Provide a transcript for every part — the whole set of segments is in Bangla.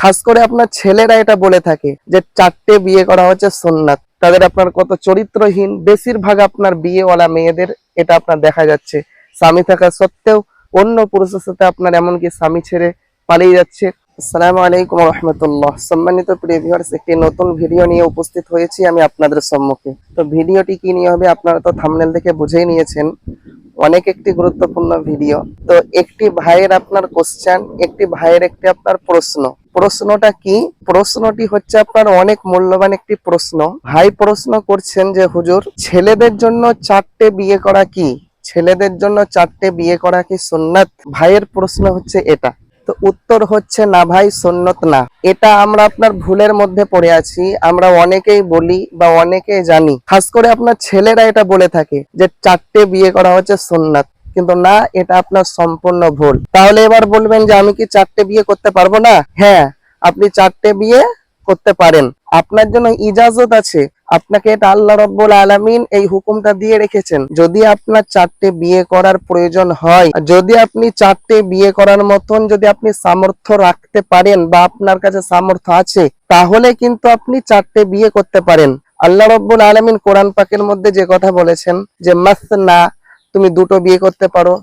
খাস করে আপনার ছেলেরা এটা বলে থাকে যে চারটে বিয়ে করা হচ্ছে সোননাথ। তাদের আপনার কত চরিত্রহীন, বেশিরভাগ আপনার বিয়েওয়ালা মেয়েদের এটা আপনার দেখা যাচ্ছে। স্বামী থাকা সত্ত্বেও অন্য পুরুষের সাথে আপনার এমনকি স্বামী ছেড়ে পালিয়ে যাচ্ছে। আসসালামু আলাইকুম রহমতুল্লাহ। সম্মানিত প্রিয় ভিউয়ার্স একটি নতুন ভিডিও নিয়ে উপস্থিত হয়েছি আমি আপনাদের সম্মুখে। তো ভিডিওটি কি নিয়ে হবে আপনারা তো থামনেল দেখে বুঝেই নিয়েছেন। অনেক একটি গুরুত্বপূর্ণ ভিডিও তো একটি ভাইয়ের আপনার কোশ্চেন একটি ভাইয়ের একটি আপনার প্রশ্ন। প্রশ্নটা কি? প্রশ্নটি হচ্ছে আপনার অনেক মূল্যবান একটি প্রশ্ন। ভাই প্রশ্ন করছেন যে, হুজুর, ছেলেদের জন্য চারটে বিয়ে করা কি? ছেলেদের জন্য চারটে বিয়ে করা কি সুন্নাত? ভাইয়ের প্রশ্ন হচ্ছে এটা। তো উত্তর হচ্ছে না ভাই, সন্ন্যত না। এটা আমরা আপনার ভুলের মধ্যে পড়ে আছি, আমরা অনেকেই বলি বা অনেকেই জানি। খাস করে আপনার ছেলেরা এটা বলে থাকে যে চারটে বিয়ে করা হচ্ছে সন্ন্যত। কিন্তু না, এটা আপনার সম্পূর্ণ ভুল। তাহলে এবার বলবেন যে আমি কি চারটে বিয়ে করতে পারব না? হ্যাঁ আপনি চারটে বিয়ে করতে পারেন। আপনার জন্য ইজাজত আছে। আপনাকে এটা আল্লাহ রব্বুল আলামিন এই হুকুমটা দিয়ে রেখেছেন। যদি আপনার চারটে বিয়ে করার প্রয়োজন হয়, যদি আপনি চারটে বিয়ে করার মতন যদি আপনি সামর্থ্য রাখতে পারেন বা আপনার কাছে সামর্থ্য আছে, তাহলে কিন্তু আপনি চারটে বিয়ে করতে পারেন। আল্লাহ রব্বুল আলামিন কোরআন পাকের মধ্যে যে কথা বলেছেন যে, মাসনা, তুমি দুটো বিয়ে করতে পারো।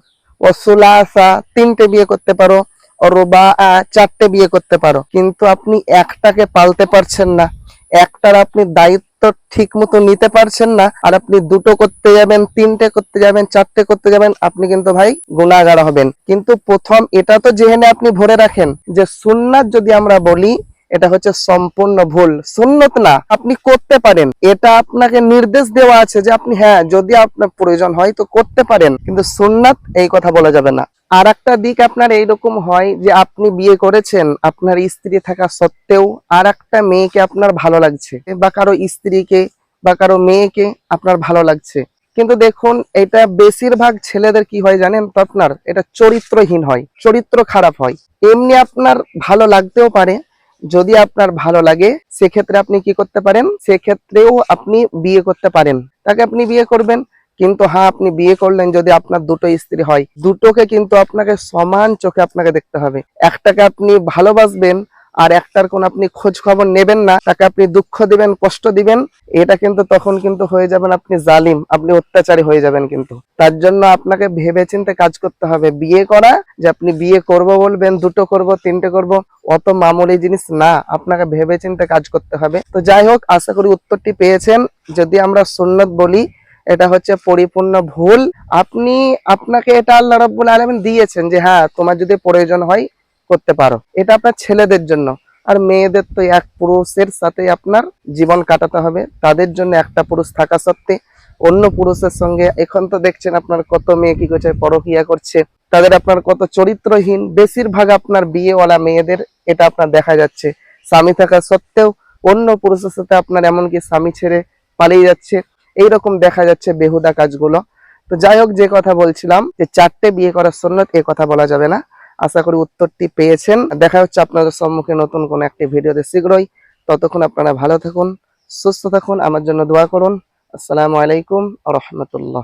ও সুলাসা, তিনটে বিয়ে করতে পারো। রুবা চারটে বিয়ে করতে পারো। কিন্তু আপনি একটাকে পালতে পারছেন না। একটার আপনি দায়িত্ব ঠিক মতো নিতে পারছেন না। আর আপনি দুটো করতে যাবেন, তিনটে করতে যাবেন, চারটে করতে যাবেন, আপনি কিন্তু ভাই গুণাগার হবেন। কিন্তু প্রথম এটা তো জেনে আপনি ভরে রাখেন যে সুন্নাত যদি আমরা বলি, এটা হচ্ছে সম্পূর্ণ ভুল। সুন্নত না, আপনি করতে পারেন। এটা আপনাকে নির্দেশ দেওয়া আছে যে আপনি হ্যাঁ যদি আপনার প্রয়োজন হয় তো করতে পারেন। কিন্তু সুন্নাত এই কথা বলা যাবে না। আর একটা দিক আপনার এইরকম হয় যে আপনি বিয়ে করেছেন, আপনার স্ত্রী থাকা সত্ত্বেও আর একটা মেয়েকে আপনার ভালো লাগছে বা কারও স্ত্রীকে বা কারও মেয়েকে আপনার ভালো লাগছে। কিন্তু দেখুন, এটা বেশিরভাগ ছেলেদের কি হয় জানেন তো আপনার? এটা চরিত্রহীন হয়, চরিত্র খারাপ হয়। এমনি আপনার ভালো লাগতেও পারে, যদি আপনার ভালো লাগে, সেক্ষেত্রে আপনি কি করতে পারেন? সেক্ষেত্রেও আপনি বিয়ে করতে পারেন। তাকে আপনি বিয়ে করবেন কিন্তু হ্যাঁ আপনি বিয়ে করলেন যদি আপনার দুটো স্ত্রী হয়। দুটোকে কিন্তু আপনাকে সমান চোখে আপনাকে দেখতে হবে। একটাকে আপনি ভালোবাসবেন আর একটার কোন আপনি খোঁজ খবর নেবেন না। তাকে আপনি দুঃখ দিবেন, কষ্ট দিবেন, এটা কিন্তু তখন কিন্তু হয়ে যাবেন আপনি জালিম, আপনি অত্যাচারী হয়ে যাবেন কিন্তু। তার জন্য আপনাকে ভেবেচিন্তে কাজ করতে হবে। বিয়ে করা, যে আপনি বিয়ে করব বলবেন, দুটো করব, তিনটে করব, অত মামুলি জিনিস না। আপনাকে ভেবেচিন্তে কাজ করতে হবে। তো যাই হোক, আশা করি উত্তরটি পেয়েছেন। যদি আমরা সুন্নত বলি এটা হচ্ছে পরিপূর্ণ ভুল। আপনি আপনাকে এটা আল্লাহ রাব্বুল আলামিন দিয়েছেন যে হ্যাঁ তোমার যদি প্রয়োজন হয় করতে পারো। এটা আপনার ছেলেদের জন্য। আর মেয়েদের তো এক পুরুষের সাথে আপনার জীবন কাটাতে হবে। তাদের জন্য একটা পুরুষ থাকা সত্ত্বে অন্য পুরুষের সঙ্গে, এখন তো দেখছেন আপনার কত মেয়ে কি করছে, পরকিয়া করছে। তাদের আপনার কত চরিত্রহীন। বেশিরভাগ আপনার বিয়েওয়ালা মেয়েদের এটা আপনার দেখা যাচ্ছে। স্বামী থাকা সত্ত্বেও অন্য পুরুষের সাথে আপনার এমনকি স্বামী ছেড়ে পালিয়ে যাচ্ছে। এইরকম দেখা যাচ্ছে বেহুদা কাজগুলো। তো যাই হোক, যে কথা বলছিলাম যে চারটে বিয়ে করার সন্ন্যত এ কথা বলা যাবে না। আশা করি উত্তরটি পেয়েছেন। দেখা হচ্ছে আপনাদের সম্মুখে নতুন কোন একটি ভিডিওতে শীঘ্রই। ততক্ষণ আপনারা ভালো থাকুন, সুস্থ থাকুন, আমার জন্য দোয়া করুন। আসসালামু আলাইকুম রহমতুল্লাহ।